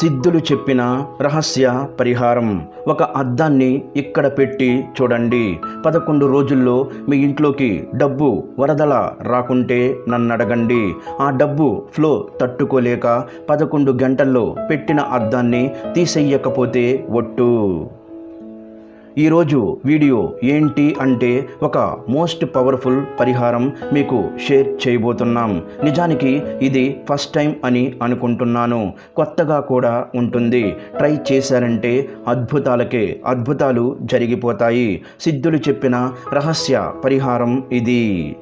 సిద్ధులు చెప్పిన రహస్య పరిహారం. ఒక అద్దాన్ని ఇక్కడ పెట్టి చూడండి. పదకొండు రోజుల్లో మీ ఇంట్లోకి డబ్బు వరదల రాకుంటే నన్ను అడగండి. ఆ డబ్బు ఫ్లో తట్టుకోలేక పదకొండు గంటల్లో పెట్టిన అద్దాన్ని తీసేయకపోతే ఒట్టు. ఈరోజు వీడియో ఏంటి అంటే ఒక మోస్ట్ పవర్ఫుల్ పరిహారం మీకు షేర్ చేయబోతున్నాం. నిజానికి ఇది ఫస్ట్ టైం అని అనుకుంటున్నాను. కొత్తగా కూడా ఉంటుంది. ట్రై చేశారంటే అద్భుతాలకే అద్భుతాలు జరిగిపోతాయి. సిద్ధులు చెప్పిన రహస్య పరిహారం ఇది.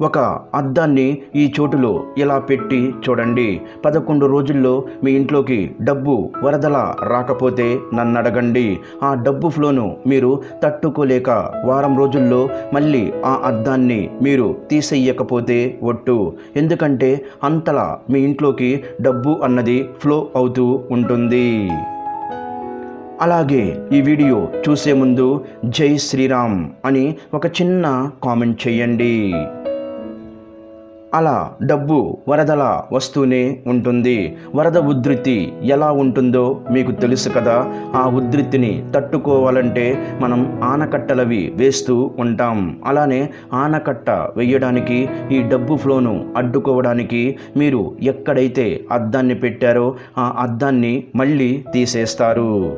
ఒక అద్దాన్ని ఈ చోటులో ఇలా పెట్టి చూడండి. పదకొండు రోజుల్లో మీ ఇంట్లోకి డబ్బు వరదల రాకపోతే నన్ను అడగండి ఆ డబ్బు ఫ్లోను మీరు తట్టుకోలేక వారం రోజుల్లో మళ్ళీ ఆ అద్దాన్ని మీరు తీసేయకపోతే ఒట్టు. ఎందుకంటే అంతలా మీ ఇంట్లోకి డబ్బు అన్నది ఫ్లో అవుతూ ఉంటుంది. అలాగే ఈ వీడియో చూసే ముందు జై శ్రీరామ్ అని ఒక చిన్న కామెంట్ చేయండి. అలా డబ్బు వరదల వస్తూనే ఉంటుంది. వరద ఉధృతి ఎలా ఉంటుందో మీకు తెలుసు కదా? ఆ ఉధృతిని తట్టుకోవాలంటే మనం ఆనకట్టలవి వేస్తూ ఉంటాం. అలానే ఆనకట్ట వేయడానికి ఈ డబ్బు ఫ్లోను అడ్డుకోవడానికి మీరు ఎక్కడైతే అద్దాన్ని పెట్టారో ఆ అద్దాన్ని మళ్ళీ తీసేస్తారు.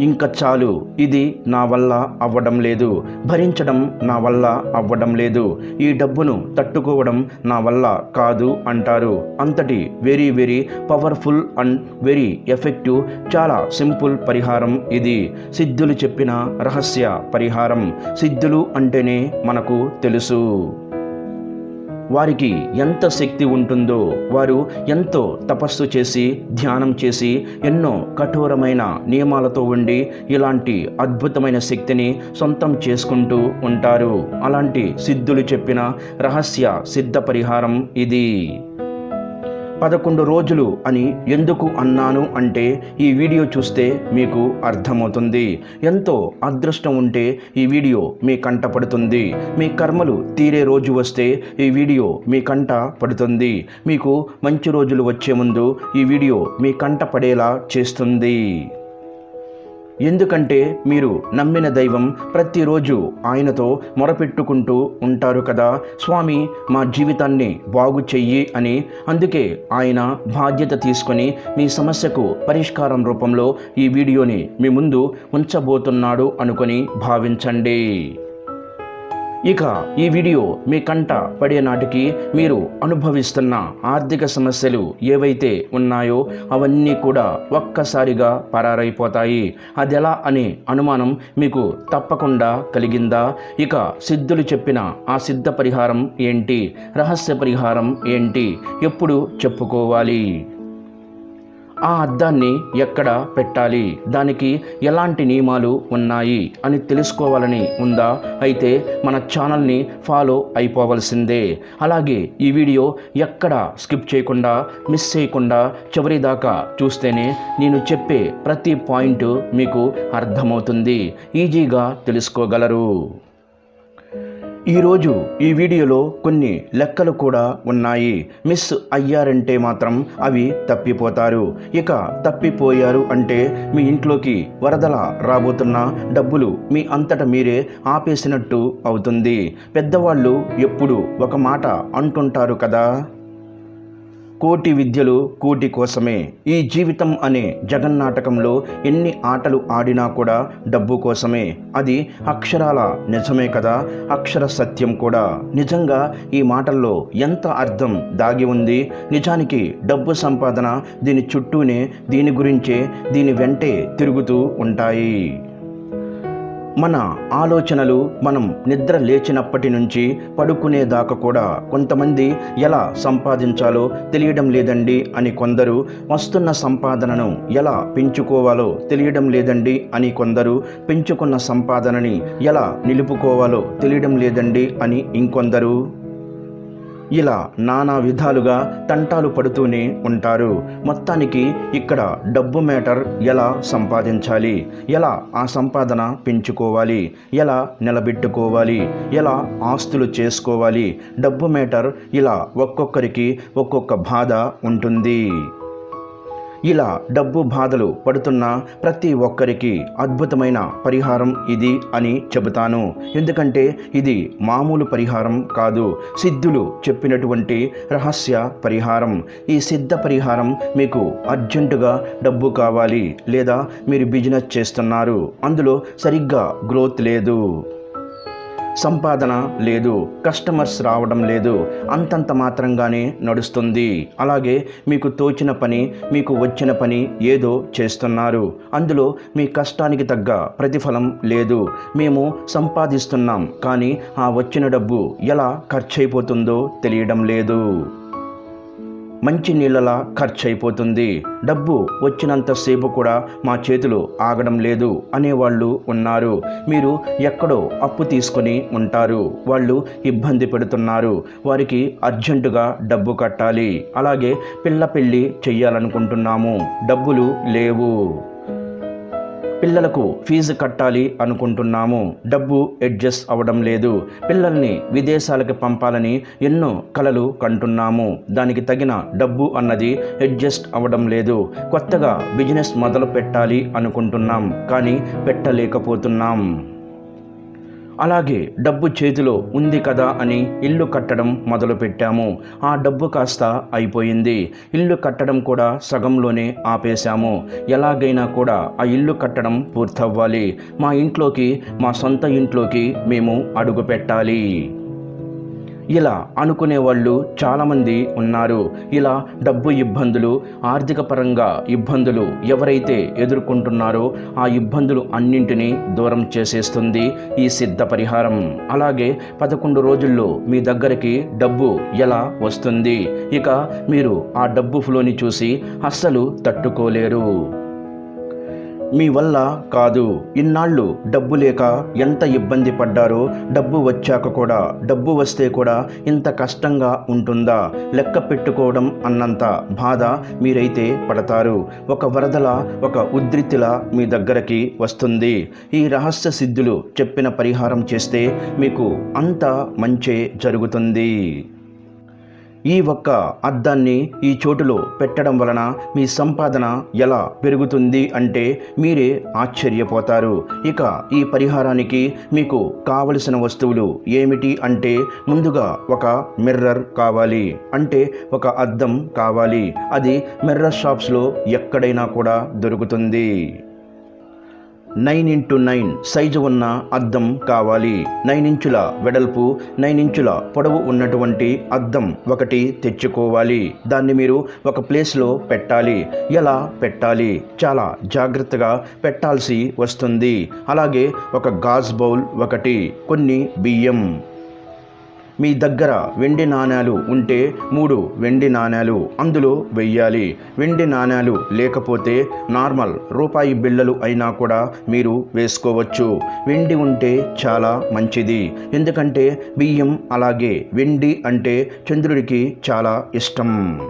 ఇంకా చాలు ఇది నా వల్ల అవ్వడం లేదు. భరించడం నా వల్ల అవ్వడం లేదు. ఈ డబ్బును తట్టుకోవడం నా వల్ల కాదు అంటారు. అంతటి very very powerful and very effective చాలా సింపుల్ పరిహారం ఇది. సిద్ధులు చెప్పిన రహస్య పరిహారం. సిద్ధులు అంటేనే మనకు తెలుసు. వారికి ఎంత శక్తి ఉంటుందో వారు ఎంతో తపస్సు చేసి ధ్యానం చేసి ఎన్నో కఠోరమైన నియమాలతో ఉండి ఇలాంటి అద్భుతమైన శక్తిని సొంతం చేసుకుంటూ ఉంటారు. అలాంటి సిద్ధులు చెప్పిన రహస్య సిద్ధ పరిహారం ఇది. పదకొండు రోజులు అని ఎందుకు అన్నాను అంటే ఈ వీడియో చూస్తే మీకు అర్థమవుతుంది. ఎంతో అదృష్టం ఉంటే ఈ వీడియో మీ కంట పడుతుంది. మీ కర్మలు తీరే రోజు వస్తే ఈ వీడియో మీ కంట పడుతుంది. మీకు మంచి రోజులు వచ్చే ముందు ఈ వీడియో మీ కంట పడేలా చేస్తుంది. ఎందుకంటే మీరు నమ్మిన దైవం ప్రతిరోజు ఆయనతో మొరపెట్టుకుంటూ ఉంటారు కదా. స్వామి మా జీవితాన్ని బాగు చెయ్యి అని. అందుకే ఆయన బాధ్యత తీసుకొని మీ సమస్యకు పరిష్కారం రూపంలో ఈ వీడియోని మీ ముందు ఉంచబోతున్నాడు అనుకొని భావించండి. ఇక ఈ వీడియో మీ కంట పడే నాటికి మీరు అనుభవిస్తున్న ఆర్థిక సమస్యలు ఏవైతే ఉన్నాయో అవన్నీ కూడా ఒక్కసారిగా పరారైపోతాయి. అదెలా అనే అనుమానం మీకు తప్పకుండా కలిగిందా? ఇక సిద్ధులు చెప్పిన ఆ సిద్ధ పరిహారం ఏంటి? రహస్య పరిహారం ఏంటి? ఎప్పుడు చెప్పుకోవాలి? ఆ అద్దాన్ని ఎక్కడ పెట్టాలి? దానికి ఎలాంటి నియమాలు ఉన్నాయి అని తెలుసుకోవాలని ఉందా? అయితే మన ఛానల్ని ఫాలో అయిపోవలసిందే. అలాగే ఈ వీడియో ఎక్కడ స్కిప్ చేయకుండా మిస్ చేయకుండా చివరి దాకా చూస్తేనే నేను చెప్పే ప్రతి పాయింట్ మీకు అర్థమవుతుంది. ఈజీగా తెలుసుకోగలరు. ఈరోజు ఈ వీడియోలో కొన్ని లెక్కలు కూడా ఉన్నాయి. మిస్ అయ్యారంటే మాత్రం అవి తప్పిపోతారు. ఇక తప్పిపోయారు అంటే మీ ఇంట్లోకి వరదల రాబోతున్న డబ్బులు మీ అంతట మీరే ఆపేసినట్టు అవుతుంది. పెద్దవాళ్ళు ఎప్పుడు ఒక మాట అంటుంటారు కదా? కోటి విద్యలు కూటి కోసమే. ఈ జీవితం అనే జగన్నాటకంలో ఎన్ని ఆటలు ఆడినా కూడా డబ్బు కోసమే. అది అక్షరాల నిజమే కదా? అక్షర సత్యం కూడా. నిజంగా ఈ మాటల్లో ఎంత అర్థం దాగి ఉంది? నిజానికి డబ్బు సంపాదన దీని చుట్టూనే దీని గురించే దీని వెంటే తిరుగుతూ ఉంటాయి. మన ఆలోచనలు మనం నిద్ర లేచినప్పటి నుంచి పడుకునేదాకా కూడా కొంతమంది ఎలా సంపాదించాలో తెలియడం లేదండి అని కొందరు వస్తున్న సంపాదనను ఎలా పెంచుకోవాలో తెలియడం లేదండి అని కొందరు పెంచుకున్న సంపాదనని ఎలా నిలుపుకోవాలో తెలియడం లేదండి అని ఇంకొందరు. ఇలా నానా విధాలుగా తంటాలు పడుతూనే ఉంటారు. మొత్తానికి ఇక్కడ డబ్బు మేటర్ ఎలా సంపాదించాలి? ఎలా ఆ సంపాదన పెంచుకోవాలి? ఎలా నిలబెట్టుకోవాలి? ఎలా ఆస్తులు చేసుకోవాలి? డబ్బు మేటర్ ఇలా ఒక్కొక్కరికి ఒక్కొక్క బాధ ఉంటుంది. ఇలా డబ్బు బాధలు పడుతున్న ప్రతి ఒక్కరికి అద్భుతమైన పరిహారం ఇది అని చెబుతాను. ఎందుకంటే ఇది మామూలు పరిహారం కాదు సిద్ధులు చెప్పినటువంటి రహస్య పరిహారం. ఈ సిద్ధ పరిహారం మీకు అర్జెంటుగా డబ్బు కావాలి లేదా మీరు బిజినెస్ చేస్తున్నారు అందులో సరిగ్గా గ్రోత్ లేదు. సంపాదన లేదు కస్టమర్స్ రావడం లేదు అంతంత మాత్రంగానే నడుస్తుంది. అలాగే మీకు తోచిన పని మీకు వచ్చిన పని ఏదో చేస్తున్నారు. అందులో మీ కష్టానికి తగ్గ ప్రతిఫలం లేదు. మేము సంపాదిస్తున్నాం కానీ ఆ వచ్చిన డబ్బు ఎలా ఖర్చు అయిపోతుందో తెలియడం లేదు. మంచి నీళ్ళలా ఖర్చు అయిపోతుంది డబ్బు వచ్చినంతసేపు కూడా మా చేతులు ఆగడం లేదు అనేవాళ్ళు ఉన్నారు. మీరు ఎక్కడో అప్పు తీసుకొని ఉంటారు. వాళ్ళు ఇబ్బంది పెడుతున్నారు. వారికి అర్జెంటుగా డబ్బు కట్టాలి. అలాగే పిల్ల పెళ్ళి చెయ్యాలనుకుంటున్నాము. డబ్బులు లేవు. పిల్లలకు ఫీజు కట్టాలి అనుకుంటున్నాము. డబ్బు అడ్జస్ట్ అవ్వడం లేదు. పిల్లల్ని విదేశాలకు పంపాలని ఎన్నో కలలు కంటున్నాము. దానికి తగిన డబ్బు అన్నది అడ్జస్ట్ అవ్వడం లేదు. కొత్తగా బిజినెస్ మొదలు పెట్టాలి అనుకుంటున్నాం. కానీ పెట్టలేకపోతున్నాం. అలాగే డబ్బు చేతిలో ఉంది కదా అని ఇల్లు కట్టడం మొదలుపెట్టాము. ఆ డబ్బు కాస్త అయిపోయింది. ఇల్లు కట్టడం కూడా సగంలోనే ఆపేశాము. ఎలాగైనా కూడా ఆ ఇల్లు కట్టడం పూర్తవ్వాలి. మా ఇంట్లోకి మా సొంత ఇంట్లోకి మేము అడుగు పెట్టాలి ఇలా అనుకునే వాళ్ళు చాలామంది ఉన్నారు. ఇలా డబ్బు ఇబ్బందులు ఆర్థిక పరంగా ఇబ్బందులు ఎవరైతే ఎదుర్కొంటున్నారో ఆ ఇబ్బందులు అన్నింటినీ దూరం చేసేస్తుంది ఈ సిద్ధ పరిహారం. అలాగే పదకొండు రోజుల్లో మీ దగ్గరికి డబ్బు ఎలా వస్తుంది? ఇక మీరు ఆ డబ్బు ఫ్లోని చూసి అస్సలు తట్టుకోలేరు. మీ వల్ల కాదు. ఇన్నాళ్ళు డబ్బు లేక ఎంత ఇబ్బంది పడ్డారో డబ్బు వచ్చాక కూడా డబ్బు వస్తే కూడా ఇంత కష్టంగా ఉంటుందా? లెక్క పెట్టుకోవడం అన్నంత బాధ మీరైతే పడతారు. ఒక వరదల ఒక ఉద్రితిలా మీ దగ్గరకి వస్తుంది. ఈ రహస్య సిద్ధులు చెప్పిన పరిహారం చేస్తే మీకు అంత మంచే జరుగుతుంది. ఈ ఒక్క అద్దాన్ని ఈ చోటులో పెట్టడం వలన మీ సంపాదన ఎలా పెరుగుతుంది అంటే మీరే ఆశ్చర్యపోతారు. ఇక ఈ పరిహారానికి మీకు కావలసిన వస్తువులు ఏమిటి అంటే ముందుగా ఒక మిర్రర్ కావాలి. అంటే ఒక అద్దం కావాలి. అది మిర్రర్ షాప్స్లో ఎక్కడైనా కూడా దొరుకుతుంది. నైన్ ఇంటూ నైన్ సైజు ఉన్న అద్దం కావాలి. నైన్ ఇంచుల వెడల్పు నైన్ ఇంచుల పొడవు ఉన్నటువంటి అద్దం ఒకటి తెచ్చుకోవాలి. దాన్ని మీరు ఒక ప్లేస్లో పెట్టాలి. ఎలా పెట్టాలి? చాలా జాగ్రత్తగా పెట్టాల్సి వస్తుంది. అలాగే ఒక గాజ్ బౌల్ ఒకటి కొన్ని బియ్యం. మీ దగ్గర వెండి నాణాలు ఉంటే మూడు వెండి నాణాలు అందులో వెయ్యాలి. వెండి నాణాలు లేకపోతే నార్మల్ రూపాయి బిళ్ళలు అయినా కూడా మీరు వేసుకోవచ్చు. వెండి ఉంటే చాలా మంచిది. ఎందుకంటే బియ్యం అలాగే వెండి అంటే చంద్రుడికి చాలా ఇష్టం.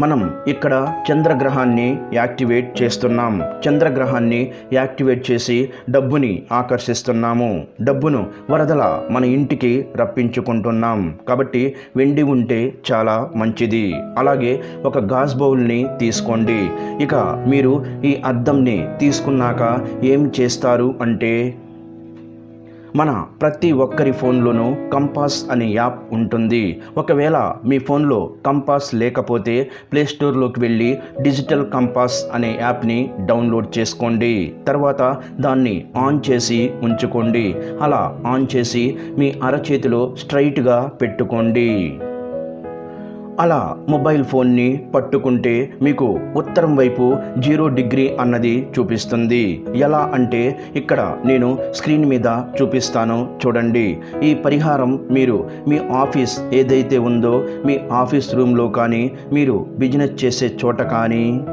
మనం ఇక్కడ చంద్రగ్రహాన్ని యాక్టివేట్ చేస్తున్నాం. చంద్రగ్రహాన్ని యాక్టివేట్ చేసి డబ్బుని ఆకర్షిస్తున్నాము. డబ్బును వరదల మన ఇంటికి రప్పించుకుంటున్నాం. కాబట్టి వెండి ఉంటే చాలా మంచిది. అలాగే ఒక గాజ్ బౌల్ని తీసుకోండి. ఇక మీరు ఈ అద్దంని తీసుకున్నాక ఏం చేస్తారు అంటే మన ప్రతి ఒక్కరి ఫోన్లోనూ కంపాస్ అనే యాప్ ఉంటుంది. ఒకవేళ మీ ఫోన్లో కంపాస్ లేకపోతే ప్లే స్టోర్లోకి వెళ్ళి డిజిటల్ కంపాస్ అనే యాప్ని డౌన్లోడ్ చేసుకోండి. తర్వాత దాన్ని ఆన్ చేసి ఉంచుకోండి. అలా ఆన్ చేసి మీ అరచేతిలో స్ట్రైట్గా పెట్టుకోండి. అలా మొబైల్ ఫోన్ని పట్టుకుంటే మీకు ఉత్తరం వైపు జీరో డిగ్రీ అన్నది చూపిస్తుంది. ఎలా అంటే ఇక్కడ నేను స్క్రీన్ మీద చూపిస్తాను చూడండి. ఈ పరిహారం మీరు మీ ఆఫీస్ ఏదైతే ఉందో మీ ఆఫీస్ రూమ్లో కానీ మీరు బిజినెస్ చేసే చోట కానీ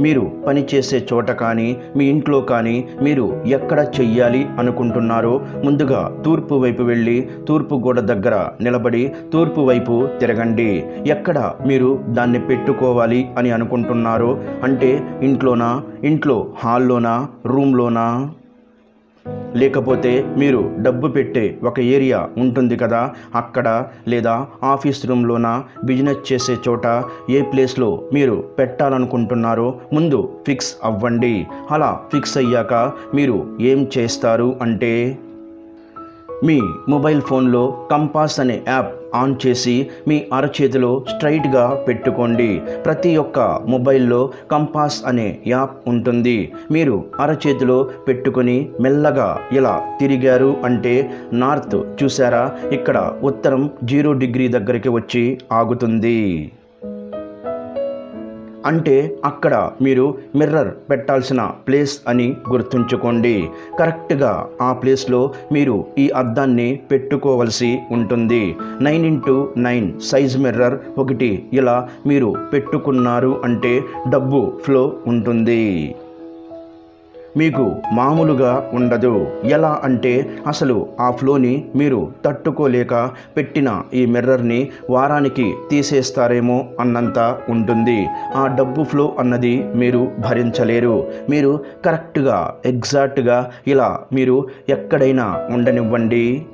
మీరు పని చేసే చోట కానీ మీ ఇంట్లో కానీ మీరు ఎక్కడ చెయ్యాలి అనుకుంటున్నారో ముందుగా తూర్పు వైపు వెళ్ళి తూర్పు గోడ దగ్గర నిలబడి తూర్పు వైపు తిరగండి. ఎక్కడ మీరు దాన్ని పెట్టుకోవాలి అని అనుకుంటున్నారో అంటే ఇంట్లోనా? ఇంట్లో హాల్లోనా? రూమ్లోనా? లేకపోతే మీరు డబ్బు పెట్టే ఒక ఏరియా ఉంటుంది కదా అక్కడ లేదా ఆఫీస్ రూమ్లోన బిజినెస్ చేసే చోట ఏ ప్లేస్లో మీరు పెట్టాలనుకుంటున్నారో ముందు ఫిక్స్ అవ్వండి. అలా ఫిక్స్ అయ్యాక మీరు ఏం చేస్తారు అంటే మీ మొబైల్ ఫోన్లో కంపాస్ అనే యాప్ ఆన్ చేసి మీ అరచేతిలో స్ట్రైట్గా పెట్టుకోండి. ప్రతి ఒక్క మొబైల్లో కంపాస్ అనే యాప్ ఉంటుంది. మీరు అరచేతిలో పెట్టుకొని మెల్లగా ఇలా తిరిగారు అంటే నార్త్ చూసారా? ఇక్కడ ఉత్తరం జీరో డిగ్రీ దగ్గరికి వచ్చి ఆగుతుంది. అంటే అక్కడ మీరు మిర్రర్ పెట్టాల్సిన ప్లేస్ అని గుర్తుంచుకోండి. కరెక్ట్గా ఆ ప్లేస్లో మీరు ఈ అద్దాన్ని పెట్టుకోవలసి ఉంటుంది. Nine into nine size mirror ఒకటి ఇలా మీరు పెట్టుకున్నారు అంటే డబ్బు ఫ్లో ఉంటుంది. మీకు మామూలుగా ఉండదు. ఎలా అంటే అసలు ఆ ఫ్లోని మీరు తట్టుకోలేక పెట్టిన ఈ మిర్రర్ని వారానికి తీసేస్తారేమో అన్నంత ఉంటుంది. ఆ డబ్బు ఫ్లో అన్నది మీరు భరించలేరు. మీరు కరెక్ట్గా ఎగ్జాక్ట్గా ఇలా మీరు ఎక్కడైనా ఉండనివ్వండి.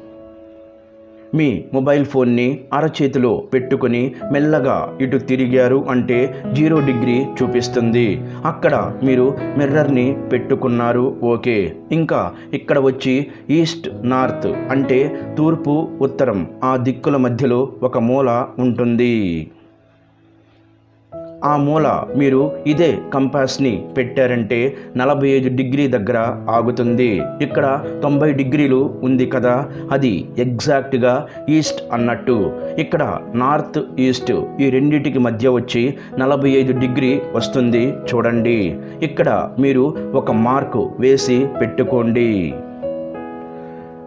మీ మొబైల్ ఫోన్ని అరచేతిలో పెట్టుకుని మెల్లగా ఇటు తిరిగారు అంటే జీరో డిగ్రీ చూపిస్తుంది. అక్కడ మీరు మిర్రర్ని పెట్టుకున్నారు ఓకే. ఇంకా ఇక్కడ వచ్చి ఈస్ట్ నార్త్ అంటే తూర్పు ఉత్తరం ఆ దిక్కుల మధ్యలో ఒక మూల ఉంటుంది. ఆ మూల మీరు ఇదే కంపాస్ని పెట్టారంటే నలభై ఐదు డిగ్రీ దగ్గర ఆగుతుంది. ఇక్కడ తొంభై డిగ్రీలు ఉంది కదా అది ఎగ్జాక్ట్గా ఈస్ట్ అన్నట్టు. ఇక్కడ నార్త్ ఈస్ట్ ఈ రెండింటికి మధ్య వచ్చి నలభై ఐదు డిగ్రీ వస్తుంది. చూడండి. ఇక్కడ మీరు ఒక మార్కు వేసి పెట్టుకోండి.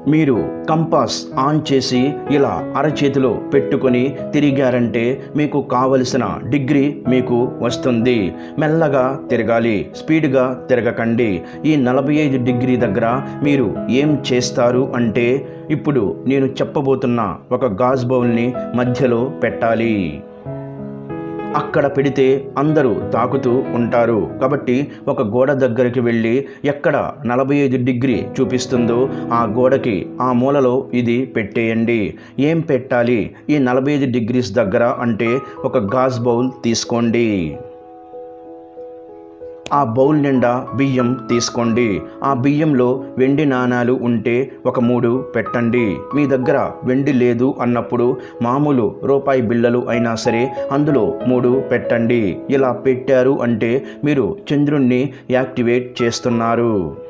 మీరు కంపాస్ ఆన్ చేసి ఇలా అరచేతిలో పెట్టుకొని తిరిగారంటే మీకు కావలసిన డిగ్రీ మీకు వస్తుంది. మెల్లగా తిరగాలి స్పీడ్గా తిరగకండి. ఈ నలభై ఐదు డిగ్రీ దగ్గర మీరు ఏం చేస్తారు అంటే ఇప్పుడు నేను చెప్పబోతున్న ఒక గాజ్ బౌల్ని మధ్యలో పెట్టాలి. అక్కడ పెడితే అందరూ తాకుతూ ఉంటారు. కాబట్టి ఒక గోడ దగ్గరికి వెళ్ళి ఎక్కడ నలభై ఐదు డిగ్రీ చూపిస్తుందో ఆ గోడకి ఆ మూలలో ఇది పెట్టేయండి. ఏం పెట్టాలి? ఈ నలభై ఐదు డిగ్రీస్ దగ్గర అంటే ఒక గాజ్ బౌల్ తీసుకోండి. ఆ బౌల్ నిండా బియ్యం తీసుకోండి. ఆ బియ్యంలో వెండి నాణాలు ఉంటే ఒక మూడు పెట్టండి. మీ దగ్గర వెండి లేదు అన్నప్పుడు మామూలు రూపాయి బిళ్ళలు అయినా సరే అందులో మూడు పెట్టండి. ఇలా పెట్టారు అంటే మీరు చంద్రుణ్ణి యాక్టివేట్ చేస్తున్నారు.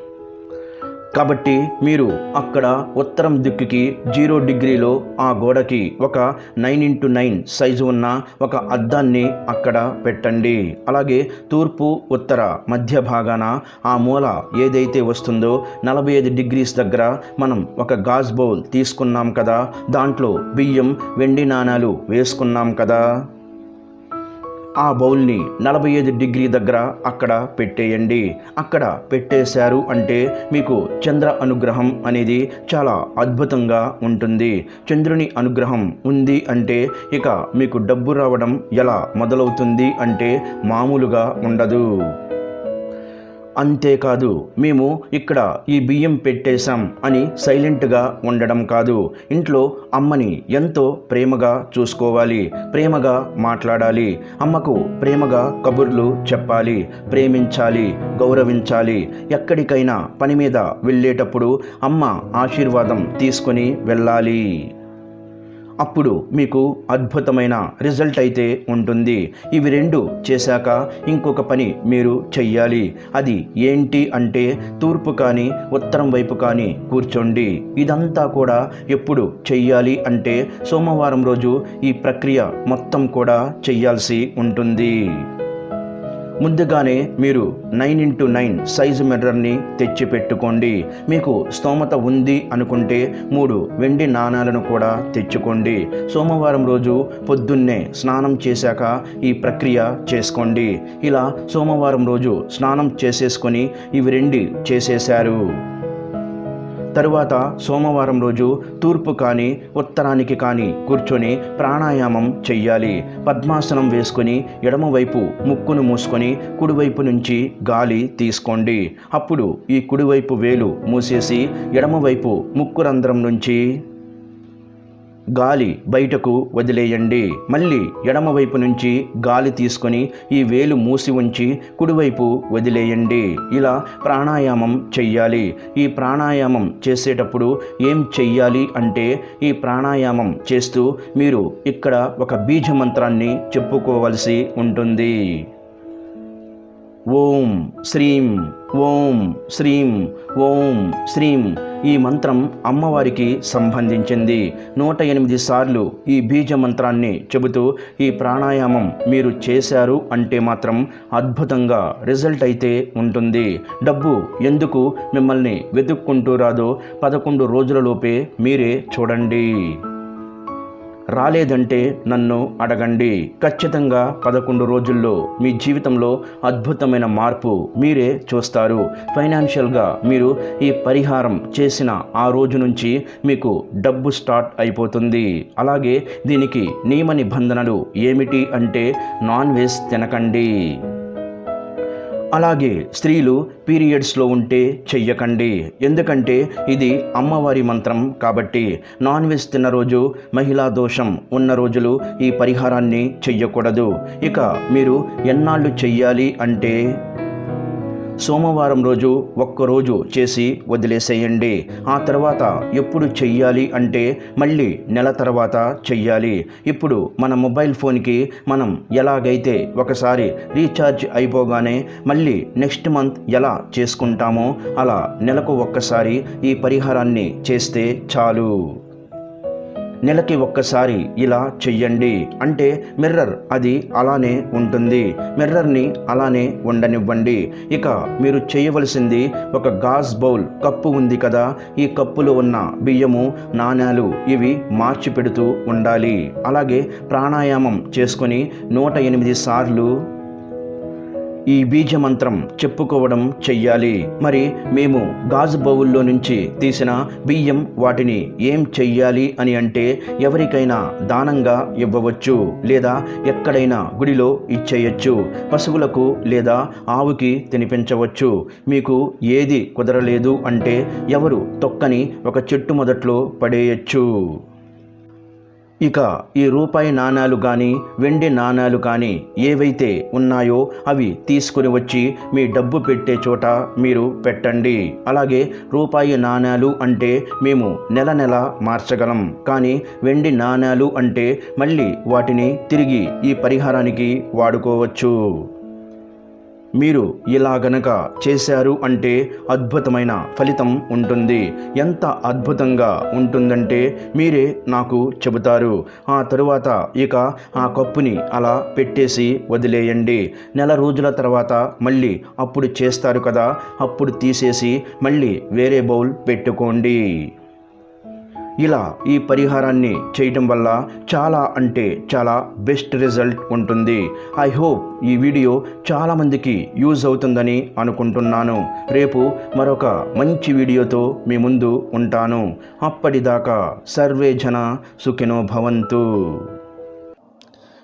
కాబట్టి మీరు అక్కడ ఉత్తరం దిక్కుకి జీరో డిగ్రీలో ఆ గోడకి ఒక నైన్ ఇంటూ నైన్ సైజు ఉన్న ఒక అద్దాన్ని అక్కడ పెట్టండి. అలాగే తూర్పు ఉత్తర మధ్య భాగాన ఆ మూల ఏదైతే వస్తుందో నలభై ఐదు డిగ్రీస్ దగ్గర మనం ఒక గాజ్ బౌల్ తీసుకున్నాం కదా. దాంట్లో బియ్యం వెండి నాణాలు వేసుకున్నాం కదా. ఆ బౌల్ని నలభై ఐదు డిగ్రీ దగ్గర అక్కడ పెట్టేయండి. అక్కడ పెట్టేశారు అంటే మీకు చంద్ర అనుగ్రహం అనేది చాలా అద్భుతంగా ఉంటుంది. చంద్రుని అనుగ్రహం ఉంది అంటే ఇక మీకు డబ్బు రావడం ఎలా మొదలవుతుంది అంటే మామూలుగా ఉండదు. అంతేకాదు మేము ఇక్కడ ఈ బియ్యం పెట్టేశాం అని సైలెంట్గా ఉండడం కాదు. ఇంట్లో అమ్మని ఎంతో ప్రేమగా చూసుకోవాలి ప్రేమగా మాట్లాడాలి. అమ్మకు ప్రేమగా కబుర్లు చెప్పాలి ప్రేమించాలి గౌరవించాలి. ఎక్కడికైనా పని మీద వెళ్ళేటప్పుడు అమ్మ ఆశీర్వాదం తీసుకొని వెళ్ళాలి. అప్పుడు మీకు అద్భుతమైన రిజల్ట్ అయితే ఉంటుంది. ఇవి రెండు చేశాక ఇంకొక పని మీరు చెయ్యాలి. అది ఏంటి అంటే తూర్పు కానీ ఉత్తరం వైపు కానీ కూర్చోండి. ఇదంతా కూడా ఎప్పుడు చెయ్యాలి అంటే సోమవారం రోజు ఈ ప్రక్రియ మొత్తం కూడా చెయ్యాల్సి ఉంటుంది. ముందుగానే మీరు నైన్ ఇంటూ నైన్ సైజు మిర్రర్ని తెచ్చి పెట్టుకోండి మీకు స్తోమత ఉంది అనుకుంటే మూడు వెండి నాణాలను కూడా తెచ్చుకోండి. సోమవారం రోజు పొద్దున్నే స్నానం చేశాక ఈ ప్రక్రియ చేసుకోండి. ఇలా సోమవారం రోజు స్నానం చేసేసుకొని ఇవి రెండు చేసేశారు. తరువాత సోమవారం రోజు తూర్పు కానీ ఉత్తరానికి కానీ కూర్చొని ప్రాణాయామం చెయ్యాలి. పద్మాసనం వేసుకొని ఎడమవైపు ముక్కును మూసుకొని కుడివైపు నుంచి గాలి తీసుకోండి. అప్పుడు ఈ కుడివైపు వేలు మూసేసి ఎడమవైపు ముక్కు రంధ్రం నుంచి గాలి బయటకు వదిలేయండి. మళ్ళీ ఎడమవైపు నుంచి గాలి తీసుకొని ఈ వేలు మూసి ఉంచి కుడివైపు వదిలేయండి. ఇలా ప్రాణాయామం చెయ్యాలి. ఈ ప్రాణాయామం చేసేటప్పుడు ఏం చెయ్యాలి అంటే ఈ ప్రాణాయామం చేస్తూ మీరు ఇక్కడ ఒక బీజ మంత్రాన్ని చెప్పుకోవలసి ఉంటుంది. ఓం శ్రీం ఓం శ్రీం ఓం శ్రీం. ఈ మంత్రం అమ్మవారికి సంబంధించింది. నూట ఎనిమిది సార్లు ఈ బీజ మంత్రాన్ని చెబుతూ ఈ ప్రాణాయామం మీరు చేశారు అంటే మాత్రం అద్భుతంగా రిజల్ట్ అయితే ఉంటుంది. డబ్బు ఎందుకు మిమ్మల్ని వెతుక్కుంటూ రాదో పదకొండు రోజులలోపే మీరే చూడండి. రాలేదంటే నన్ను అడగండి. ఖచ్చితంగా పదకొండు రోజుల్లో మీ జీవితంలో అద్భుతమైన మార్పు మీరే చూస్తారు. ఫైనాన్షియల్గా మీరు ఈ పరిహారం చేసిన ఆ రోజు నుంచి మీకు డబ్బు స్టార్ట్ అయిపోతుంది. అలాగే దీనికి నియమ నిబంధనలు ఏమిటి అంటే నాన్ వెజ్ తినకండి. అలాగే స్త్రీలు పీరియడ్స్లో ఉంటే చెయ్యకండి. ఎందుకంటే ఇది అమ్మవారి మంత్రం కాబట్టి నాన్ వెజ్ తిన్న రోజు మహిళా దోషం ఉన్న రోజులు ఈ పరిహారాన్ని చెయ్యకూడదు. ఇక మీరు ఎన్నాళ్ళు చెయ్యాలి అంటే సోమవారం రోజు ఒక్కరోజు చేసి వదిలేసేయండి. ఆ తర్వాత ఎప్పుడు చెయ్యాలి అంటే మళ్ళీ నెల తర్వాత చెయ్యాలి. ఇప్పుడు మన మొబైల్ ఫోన్కి మనం ఎలాగైతే ఒకసారి రీఛార్జ్ అయిపోగానే మళ్ళీ నెక్స్ట్ మంత్ ఎలా చేసుకుంటామో అలా నెలకు ఒక్కసారి ఈ పరిహారాన్ని చేస్తే చాలు. నెలకి ఒక్కసారి ఇలా చెయ్యండి. అంటే మిర్రర్ అది అలానే ఉంటుంది. మిర్రర్ని అలానే ఉండనివ్వండి. ఇక మీరు చేయవలసింది ఒక గాజ్ బౌల్ కప్పు ఉంది కదా ఈ కప్పులో ఉన్న బియ్యము నాణ్యాలు ఇవి మార్చి పెడుతూ ఉండాలి. అలాగే ప్రాణాయామం చేసుకొని నూట ఎనిమిది సార్లు ఈ బీజ మంత్రం చెప్పుకోవడం చెయ్యాలి. మరి మేము గాజు బౌల్లో నుంచి తీసిన బియ్యం వాటిని ఏం చెయ్యాలి అని అంటే ఎవరికైనా దానంగా ఇవ్వవచ్చు లేదా ఎక్కడైనా గుడిలో ఇచ్చేయచ్చు పశువులకు లేదా ఆవుకి తినిపించవచ్చు. మీకు ఏది కుదరలేదు అంటే ఎవరు తొక్కని ఒక చెట్టు మొదట్లో పడేయచ్చు. ఇక ఈ రూపాయి నాణాలు కానీ వెండి నాణాలు కానీ ఏవైతే ఉన్నాయో అవి తీసుకుని వచ్చి మీ డబ్బు పెట్టే చోట మీరు పెట్టండి. అలాగే రూపాయి నాణాలు అంటే మేము నెల నెల మార్చగలం. కానీ వెండి నాణాలు అంటే మళ్ళీ వాటిని తిరిగి ఈ పరిహారానికి వాడుకోవచ్చు. మీరు ఇలా గనక చేశారు అంటే అద్భుతమైన ఫలితం ఉంటుంది. ఎంత అద్భుతంగా ఉంటుందంటే మీరే నాకు చెబుతారు. ఆ తరువాత ఇక ఆ కప్పుని అలా పెట్టేసి వదిలేయండి. నెల రోజుల తర్వాత మళ్ళీ అప్పుడు చేస్తారు కదా అప్పుడు తీసేసి మళ్ళీ వేరే బౌల్ పెట్టుకోండి. ఇలా ఈ పరిహారాన్ని చేయటం వల్ల చాలా అంటే చాలా బెస్ట్ రిజల్ట్ ఉంటుంది. ఐ హోప్ ఈ వీడియో చాలామందికి యూజ్ అవుతుందని అనుకుంటున్నాను. రేపు మరొక మంచి వీడియోతో మీ ముందు ఉంటాను. అప్పటిదాకా సర్వే జన సుఖినో భవంతు.